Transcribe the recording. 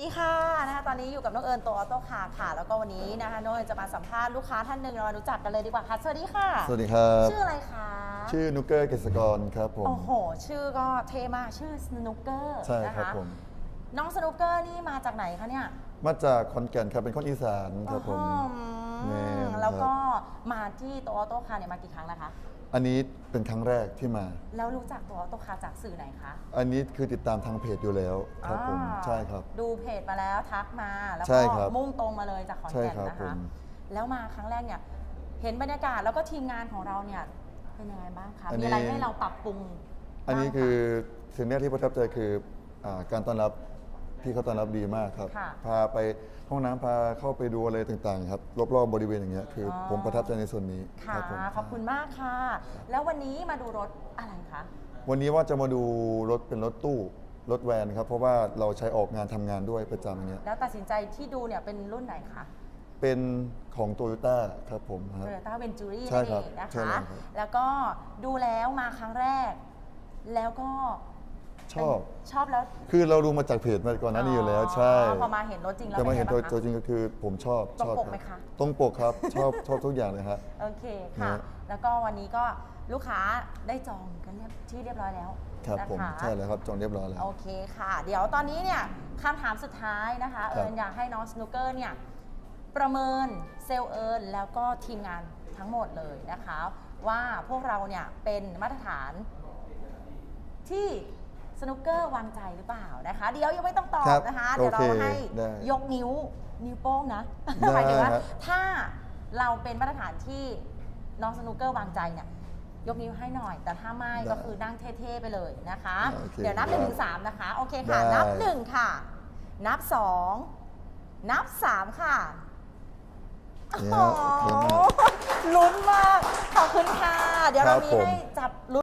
สวัสดีค่ะนะคะตอนนี้อยู่กับน้องเอิญตัวออโต้คาร์ค่ะ แล้วก็วันนี้นะคะน้องเอิญจะมาสัมภาษณ์ลูกค้าท่านหนึ่งเรามารู้จักกันเลยดีกว่าค่ะ สวัสดีค่ะ สวัสดีครับ ชื่ออะไรคะชื่อนุกเกอร์เกษกรครับผม โอ้โห ชื่อก็เท่มากชื่อสนุกเกอร์ใช่นะครับคะผม น้องสนุกเกอร์นี่มาจากไหนคะเนี่ยมาจากขอนแก่นครับเป็นคนอีสานครับผม อื้อหืแม่อนแล้วก็มาที่ตัวออโต้คาร์เนี่ยมากี่ครั้งแล้วคะ อันนี้เป็นครั้งแรกที่มา แล้วรู้จักตัวออโต้คาร์จากสื่อไหนคะอันนี้คือติดตามทางเพจอยู่แล้วครับผมอ่าใช่ครับ ดูเพจมาแล้วทักมา แล้วใช่ก็ครับมุ่งตรงมาเลยจากขอนใช่แก่นครับนะผคะ ม แล้วมาครั้งแรกเนี่ย เห็นบรรยากาศแล้วก็ทีมงานของเราเนี่ยเป็นยังไงบ้างคะอันมีนี้อะไรให้เราปรับปรุงอันนี้บ้างะ คือสิ่งแรกที่ประทับใจคืออาการต้อนรับ พี่เขาต้อนรับดีมากครับ ค่ะพาไปห้องน้ำพาเข้าไปดูอะไรต่างๆ ครับ รอบๆบริเวณอย่างเงี้ยคือออ ผมประทับใจในส่วนนี้ค่ะ รับผมขอบคุณมากค่ะ แล้ววันนี้มาดูรถอะไรคะ วันนี้ว่าจะมาดูรถเป็นรถตู้รถแวนครับ เพราะว่าเราใช้ออกงานทำงานด้วยประจำอย่างเงี้ยแล้วตัดสินใจที่ดูเนี่ยเป็นรุ่นไหนคะ เป็นของโตโยต้าครับผมครับโตโยต้าเวนจูรี่ใช่นั่นครัเอบงนะใช่คะ แล้วครับแล้วก็ดูแล้วมาครั้งแรก แล้วก็ ชอบ ชอบแล้วคือเราดูมาจากเพจมาก่อนหน้านี้อยู่แล้วใช่พอมาเห็นรถจริงแล้วแต่มาเห็นตัวป็ไงตัวบ้างจริงก็คือผมชอบตรงชอบปกคไหมรับคะตรงปกครับชอบชอบทุกอย่างเลยครับโอเคค่ะนะแล้วก็วันนี้ก็ลูกค้าได้จองกันเรียบที่เรียบร้อยแล้วครับนะะผมใช่แล้วครับจองเรียบร้อยแล้วโอเคค่ะ เดี๋ยวตอนนี้เนี่ยคำถามสุดท้ายนะคะครับเอิญอยากให้น้องสนุกเกอร์เนี่ยประเมินเซลล์เอิญแล้วก็ทีมงานทั้งหมดเลยนะคะ ว่าพวกเราเนี่ยเป็นมาตรฐานที่ สนุกเกอร์วางใจหรือเปล่านะคะ เดี๋ยวยังไม่ต้องตอบครับนะคะ เดี๋ยวเราโอเคให้ได้ยกนิ้วนิ้วโป้งนะได้หมายถึงว่าครับ ถ้าเราเป็นมาตรฐานที่น้องสนุกเกอร์วางใจเนี่ยยกนิ้วให้หน่อย แต่ถ้าไม่ได้ก็คือนั่งเท่ๆไปเลยนะคะ โอเคเดี๋ยวนับหได้นึ่งถึงสามนะคะ โอเคค่ะ ได้ นับหนึ่งค่ะ นับสองนับสามค่ะเนี่ยโอเคมากโอ้โหลุ้นมาก ขอบคุณค่ะ เดี๋ยวเราครับมีผม ให้จับลุ้น